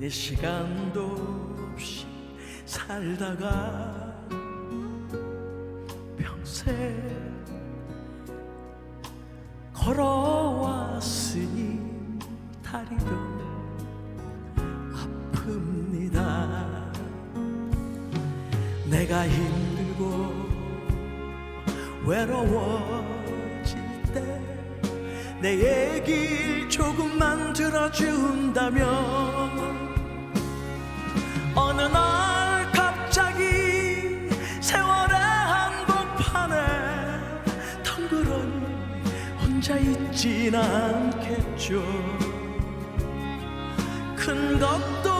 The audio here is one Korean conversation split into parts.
내 시간도 없이 살다가 평생 걸어왔으니 다리도 아픕니다. 내가 힘들고 외로워질 때 내 얘기 조금만 들어준다면 어느 날 갑자기 세월의 한복판에 덩그러니 혼자 있진 않겠죠. 큰 것도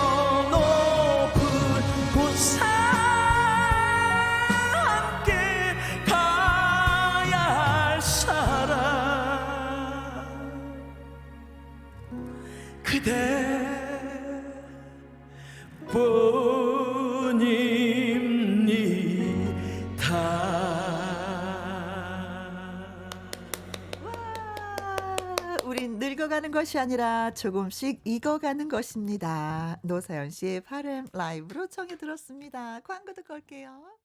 우린 늙어가는 것이 아니라 조금씩 익어가는 것입니다. 노사연 씨의 발음 라이브로 청해 들었습니다. 광고 듣고 올게요.